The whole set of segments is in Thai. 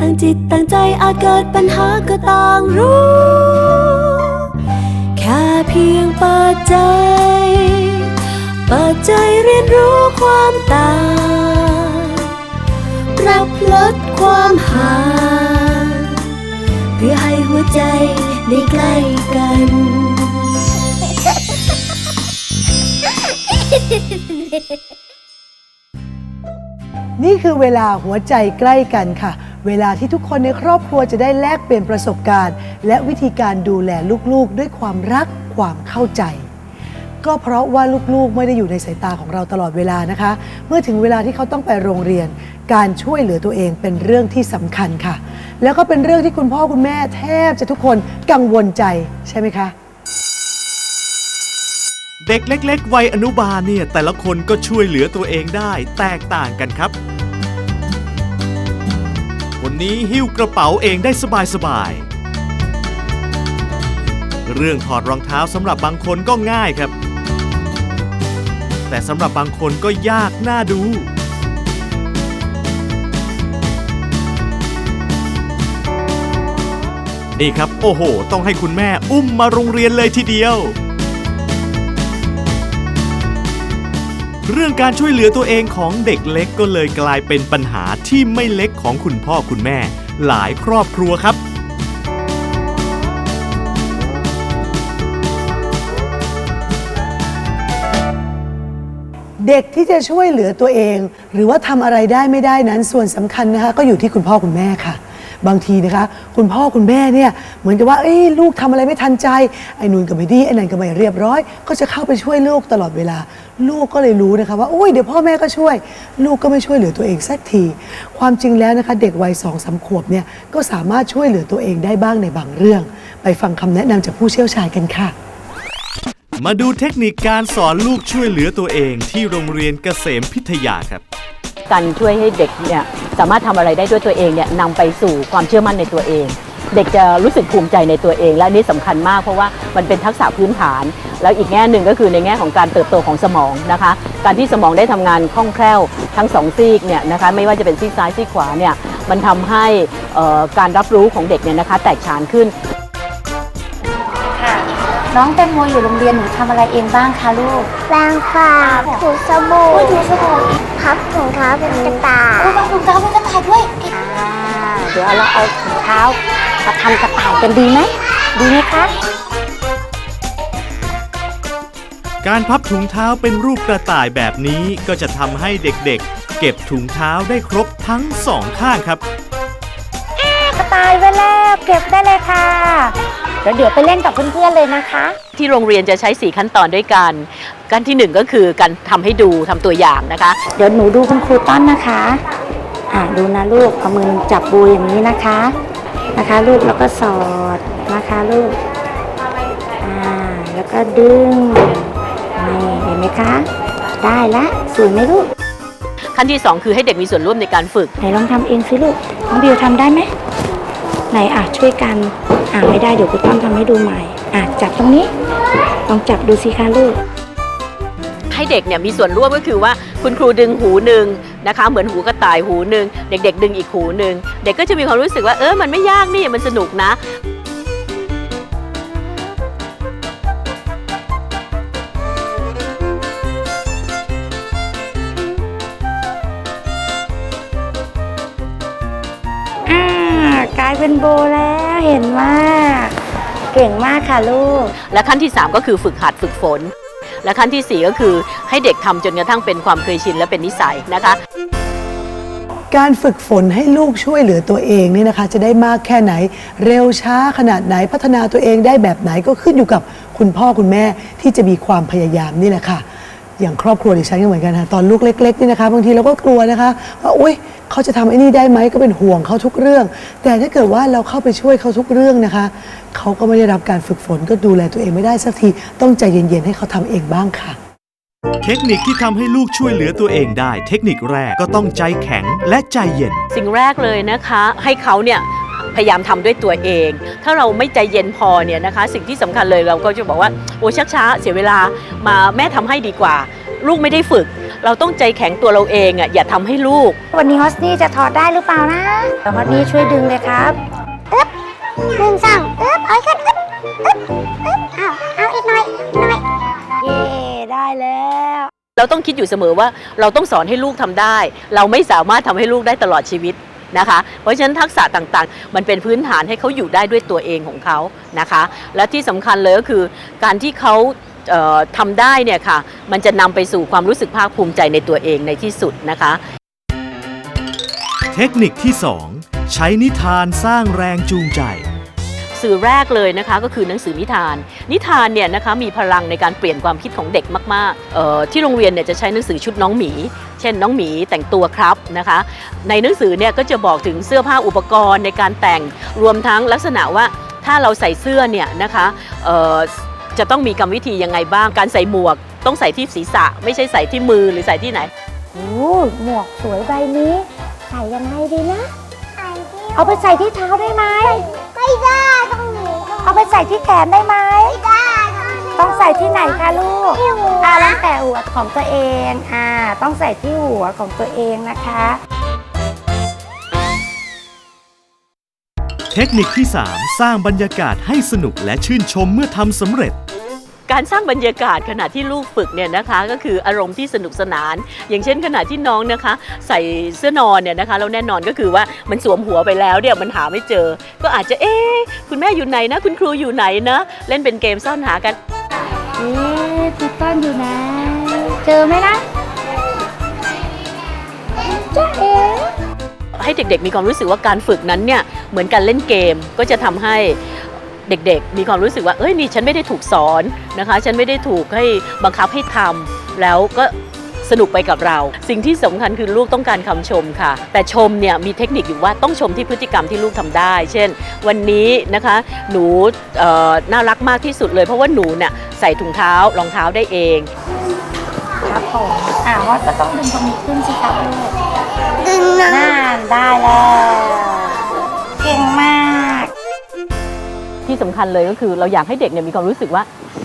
ตั้งจิตตั้งใจอาจเกิดปัญหาก็ต่างรู้ แค่เพียงเปิดใจ เปิดใจเรียนรู้ความต่างรับลดความห่างเพื่อให้หัวใจได้ใกล้กัน นี่คือเวลาหัวใจใกล้กันค่ะ เวลาที่ทุกคนในครอบครัวจะได้แลกเปลี่ยนประสบการณ์ และวิธีการดูแลลูกๆ ด้วยความรักความเข้าใจ ก็เพราะว่าลูกๆ ไม่ได้อยู่ในสายตาของเราตลอดเวลานะคะ เมื่อถึงเวลาที่เขาต้องไปโรงเรียน การช่วยเหลือตัวเองเป็นเรื่องที่สำคัญค่ะ แล้วก็เป็นเรื่องที่คุณพ่อคุณแม่แทบจะทุกคนกังวลใจใช่ไหมคะเด็กเล็ก ๆ วัยอนุบาลเนี่ยแต่ละคนก็ช่วยเหลือตัวเองได้แตกต่างกันครับ นี้หิ้วกระเป๋าเองได้สบายๆ เรื่องถอดรองเท้าสำหรับบางคนก็ง่ายครับ แต่สำหรับบางคนก็ยากน่าดู นี่ครับ โอ้โห ต้องให้คุณแม่อุ้มมาโรงเรียนเลยทีเดียว เรื่องการช่วยเหลือตัวเองของเด็กเล็กก็เลยกลายเป็นปัญหาที่ไม่เล็กของคุณพ่อคุณแม่ หลายครอบครัวครับ เด็กที่จะช่วยเหลือตัวเอง หรือว่าทำอะไรได้ไม่ได้นั้นส่วนสำคัญนะคะ ก็อยู่ที่คุณพ่อคุณแม่ค่ะ บางทีนะคะ คุณพ่อคุณแม่เนี่ยเหมือนกับว่าเอ้ยลูกทำอะไรไม่ทันใจไอ้นุ่นก็ไม่ดีไอ้นั่นก็ไม่เรียบร้อย ก็จะเข้าไปช่วยลูกตลอดเวลา ลูกก็เลยรู้นะคะว่าโอ้ยเดี๋ยวพ่อแม่ก็ช่วย ลูกก็ไม่ช่วยเหลือตัวเองสักที ความจริงแล้วนะคะ เด็กวัยสองสามขวบเนี่ยก็สามารถช่วยเหลือตัวเองได้บ้างในบางเรื่อง ไปฟังคำแนะนำจากผู้เชี่ยวชาญกันค่ะมาดูเทคนิคการสอนลูกช่วยเหลือตัวเองที่โรงเรียนเกษมพิทยาครับ การช่วยให้เด็กเนี่ยสามารถทำอะไรได้ด้วยตัวเองเนี่ยนำไปสู่ความเชื่อมั่นในตัวเอง เด็กจะรู้สึกภูมิใจในตัวเอง และอันนี้สำคัญมากเพราะว่ามันเป็นทักษะพื้นฐาน แล้วอีกแง่หนึ่งก็คือในแง่ของการเติบโตของสมองนะคะ การที่สมองได้ทำงานคล่องแคล่วทั้งสองซีกเนี่ยนะคะไม่ว่าจะเป็นซีกซ้ายซีกขวาเนี่ยมันทำให้เอ่อการรับรู้ของเด็กเนี่ยนะคะ แตกฉานขึ้นค่ะน้องแตงโมอยู่โรงเรียนหนูทำอะไรเองบ้างคะลูกแปรงฟันถูสบู่โอ้ยดูสบู่ มาทำกระต่ายกันดีไหม ดีไหมคะ การพับถุงเท้าเป็นรูปกระต่ายแบบนี้ก็จะทำให้เด็กๆ เก็บถุงเท้าได้ครบทั้งสองข้างครับกระต่ายไปแล้วเก็บได้เลยค่ะเดี๋ยวเดี๋ยวไปเล่นกับเพื่อนๆเลยนะคะ ที่โรงเรียนจะใช้ 4 ขั้นตอนด้วยกันขั้นที่ 1 ก็คือการทำให้ดูทำตัวอย่างนะคะ เดี๋ยวหนูดูคุณครูต้อนนะคะ อ่าดูนะลูกเอามือจับบูอย่างนี้นะคะ นะคะลูกแล้วก็สอดนะคะลูกอ่าแล้วก็ดึงนี่เห็นไหมคะ ได้ละสวยไหมลูกขั้นที่ 2 คือให้เด็กมีส่วนร่วมในการฝึก ไหนลองทำเองสิลูกน้องบิวทำได้ไหมไหนอะช่วยกันอ่าไม่ได้เดี๋ยวคุณต้อมทำให้ดูใหม่อะจับตรงนี้ลองจับดูสิคะลูกให้เด็กเนี่ยมีส่วนร่วมก็คือว่าคุณครูดึงหูหนึ่ง นะคะ เหมือนหูกระต่ายหูหนึ่งเด็ก ๆ ดึงอีกหูหนึ่งเด็กก็จะมีความรู้สึกว่าเออมันไม่ยากนี่มันสนุกนะอ่ากลายเป็นโบแล้วเห็นมาก เก่งมากค่ะลูก และขั้นที่ 3 ก็คือฝึกหัดฝึกฝน และขั้นทีสี่ 4 ก็คือให้เด็กทำจนกระทั่งเป็นความเคยชินและเป็นนิสัยนะคะการฝึกฝนให้ลูกช่วยเหลือตัวเองเนี่ยนะคะ จะได้มากแค่ไหน เร็วช้าขนาดไหนพัฒนาตัวเองได้แบบไหนก็ขึ้นอยู่กับคุณพ่อคุณแม่ที่จะมีความพยายามนี่แหละค่ะ อย่างครอบครัวดิฉันก็เหมือนกันค่ะตอนลูกเล็กๆนี่นะคะบางทีเราก็กลัวนะคะว่าอุ้ยเขาจะทำไอ้นี่ได้ไหมก็เป็นห่วงเขาทุกเรื่อง แต่ถ้าเกิดว่าเราเข้าไปช่วยเขาทุกเรื่องนะคะเขาก็ไม่ได้รับการฝึกฝนก็ดูแลตัวเองไม่ได้สักทีต้องใจเย็นๆให้เขาทำเองบ้างค่ะ เทคนิคที่ทำให้ลูกช่วยเหลือตัวเองได้ เทคนิคแรกก็ต้องใจแข็งและใจเย็น สิ่งแรกเลยนะคะ ให้เขาเนี่ย พยายามทำด้วยตัวเอง ถ้าเราไม่ใจเย็นพอเนี่ยนะคะ สิ่งที่สำคัญเลยเราก็จะบอกว่าโอ้ชักช้าเสียเวลามาแม่ทำให้ดีกว่า ลูกไม่ได้ฝึก เราต้องใจแข็งตัวเราเองอะอย่าทำให้ลูก วันนี้ฮอสนี่จะถอดได้หรือเปล่านะเดี๋ยวฮอสนี่ช่วยดึงเลยครับหนึ่งสองอึ๊บเอาอีกขึ้นอึ๊บอึ๊บอึ๊บเอาเอาอีกหน่อยอีกหน่อยเย่ได้แล้วเราต้องคิดอยู่เสมอว่าเราต้องสอนให้ลูกทำได้ เราไม่สามารถทำให้ลูกได้ตลอดชีวิต นะคะ เพราะฉะนั้นทักษะต่างๆ มันเป็นพื้นฐานให้เขาอยู่ได้ด้วยตัวเองของเขานะคะ และที่สำคัญเลยก็คือการที่เขาเอ่อทำได้เนี่ยค่ะ มันจะนำไปสู่ความรู้สึกภาคภูมิใจในตัวเองในที่สุดนะคะ เทคนิคที่ 2 ใช้นิทานสร้างแรงจูงใจ สื่อแรกเลยนะคะก็คือหนังสือนิทาน นิทานเนี่ยนะคะมีพลังในการเปลี่ยนความคิดของเด็กมากๆเอ่อที่โรงเรียนเนี่ยจะใช้หนังสือชุดน้องหมี เช่นน้องหมีแต่งตัวครับนะคะ ในหนังสือเนี่ยก็จะบอกถึงเสื้อผ้าอุปกรณ์ในการแต่งรวมทั้งลักษณะว่าถ้าเราใส่เสื้อเนี่ยนะคะเอ่อจะต้องมีกรรมวิธียังไงบ้าง การใส่หมวก ต้องใส่ที่ศีรษะ ไม่ใช่ใส่ที่มือหรือใส่ที่ไหนโอ้หมวกสวยใบนี้ ใส่ยังไงดีนะ เอาไปใส่ที่เท้าได้ไหมไม่ได้ต้องหนี เอาไปใส่ที่แขนได้ไหมไม่ได้ต้องหนีต้องใส่ที่ไหนคะลูกที่หัวอ่าแล้วแต่หัวของตัวเอง อ่า ต้องใส่ที่หัวของตัวเองนะคะ เทคนิคที่ 3 สร้างบรรยากาศให้สนุกและชื่นชมเมื่อทำสำเร็จ การสร้างบรรยากาศขณะที่ลูกฝึกเนี่ยนะคะก็คืออารมณ์ที่สนุกสนาน อย่างเช่นขณะที่น้องนะคะ ใส่เสื้อนอนเนี่ยนะคะแล้วแน่นอนก็คือว่ามันสวมหัวไปแล้วเนี่ยมันหาไม่เจอ ก็อาจจะเอ๊ะคุณแม่อยู่ไหนนะ คุณครูอยู่ไหนนะเล่นเป็นเกมซ่อนหากันเอ๊ะพี่ต้นอยู่นะ เจอไหมนะจ้าเอ๋ให้เด็กๆมีความรู้สึกว่าการฝึกนั้นเนี่ยเหมือนการเล่นเกมก็จะทำให้ เด็กๆ มีความรู้สึกว่าเอ้ยนี่ฉันไม่ได้ถูกสอนนะคะ ฉันไม่ได้ถูกให้บังคับให้ทำแล้วก็สนุกไปกับเรา สิ่งที่สำคัญคือลูกต้องการคำชมค่ะ แต่ชมเนี่ยมีเทคนิคอยู่ว่าต้องชมที่พฤติกรรมที่ลูกทำได้ เช่น วันนี้นะคะ หนูเอ่อน่ารักมากที่สุดเลย เพราะว่าหนูเนี่ยใส่ถุงเท้ารองเท้าได้เองครับผมอ่าฮอสก็ต้องดึงตรงนี้ขึ้นสิครับลูกดึงนะน่านได้แล้ว ที่สำคัญเลยก็คือเราอยากให้เด็กเนี่ยมีความรู้สึกว่า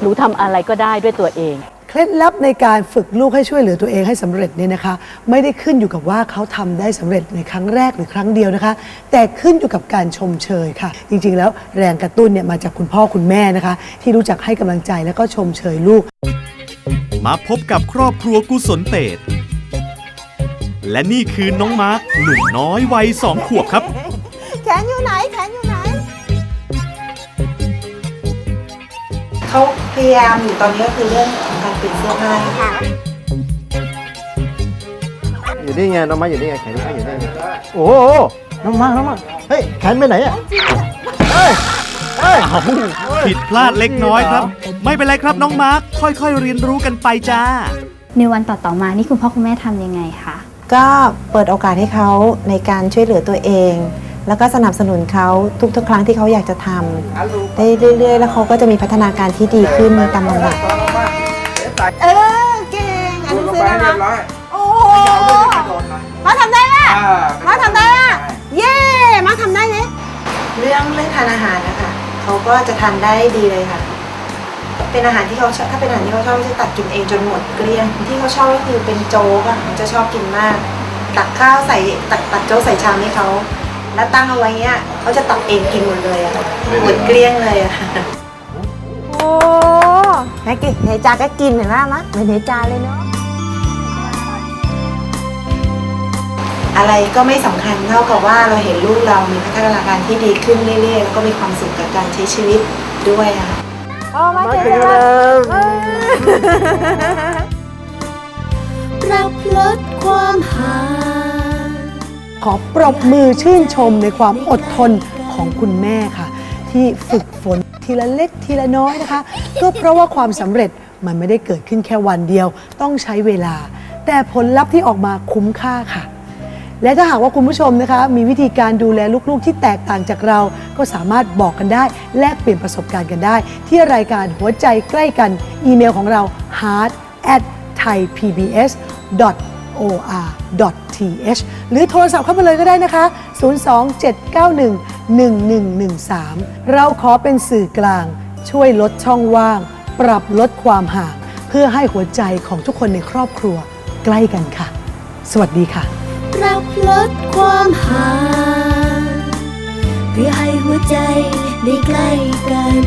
หนูทำอะไรก็ได้ด้วยตัวเองเคล็ดลับในการฝึกลูกให้ช่วยเหลือตัวเองให้สำเร็จเนี่ยนะคะ ไม่ได้ขึ้นอยู่กับว่าเขาทำได้สำเร็จในครั้งแรกหรือครั้งเดียวนะคะ แต่ขึ้นอยู่กับการชมเชยค่ะ จริงๆ แล้วแรงกระตุ้นเนี่ยมาจากคุณพ่อคุณแม่นะคะ ที่รู้จักให้กำลังใจแล้วก็ชมเชยลูก มาพบกับครอบครัวกุศลเตดและนี่คือน้องมาร์คหนุ่มน้อยวัยสองขวบครับ แขนอยู่ไหนแขนอยู่ไหน เขาพยายามอยู่ตอนนี้ก็คือเรื่องของการเปลี่ยนเสื้อผ้าค่ะอยู่นี่ไงน้องมาอยู่นี่ไงแขนน้องมาอยู่นี่ไงโอ้โหน้องมาน้องมาเฮ้ยแขนไปไหนอะเฮ้ยเฮ้ยเอาผิดพลาดเล็กน้อยครับ ไม่เป็นไรครับน้องมาร์คค่อยๆเรียนรู้กันไปจ้า ในวันต่อๆมานี่คุณพ่อคุณแม่ทำยังไงคะก็เปิดโอกาสให้เขาในการช่วยเหลือตัวเอง แล้วก็สนับสนุนเขาทุกๆ ครั้งที่เขาอยากจะทำได้เรื่อย ๆ แล้วเขาก็จะมีพัฒนาการที่ดีขึ้นตามลำดับเออเก่งอ่านหนังสือแล้วนะโอ้โหมาทำได้อะมาทำได้อะเย่มาทำได้เลยเรื่องเรื่องทานอาหารนะคะเขาก็จะทานได้ดีเลยค่ะเป็นอาหารที่เขาชอบถ้าเป็นอาหารที่เขาชอบเขาจะตักกินเองจนหมดเกลี้ยงที่เขาชอบก็คือเป็นโจ๊กอะเขาจะชอบกินมาก ตักข้าวใส่ตักตักโจ๊กใส่ชามให้เขา แล้วตั้งเอาไว้เงี้ยเขาจะตักเองกินหมดเลยอะค่ะหมดเกลี้ยงเลยอะค่ะโอ้ไหนกินไหนจาก็กินเห็นไหมมะเหมือนไหนจาเลยเนาะอะไรก็ไม่สำคัญเท่ากับว่าเราเห็นลูกเรามีพัฒนาการที่ดีขึ้นเรื่อยๆแล้วก็มีความสุขกับการใช้ชีวิตด้วยอะค่ะโอ้มามาเจถึองแล้วแล้วปรับลดความห่าง ขอปรบมือชื่นชมในความอดทนของคุณแม่ค่ะ ที่ฝึกฝนทีละเล็กทีละน้อยนะคะก็เพราะว่าความสำเร็จมันไม่ได้เกิดขึ้นแค่วันเดียว ต้องใช้เวลา แต่ผลลัพธ์ที่ออกมาคุ้มค่าค่ะ และถ้าหากว่าคุณผู้ชมนะคะ มีวิธีการดูแลลูกๆ ที่แตกต่างจากเรา ก็สามารถบอกกันได้ แลกเปลี่ยนประสบการณ์กันได้ ที่รายการหัวใจใกล้กัน อีเมลของเรา heart at thaipbs or.th หรือโทรศัพท์เข้ามาเลยก็ได้นะคะ 027911113 เราขอเป็นสื่อกลาง ช่วยลดช่องว่าง ปรับลดความห่าง เพื่อให้หัวใจของทุกคนในครอบครัวใกล้กันค่ะ สวัสดีค่ะ ปรับลดความห่างเพื่อให้หัวใจได้ใกล้กัน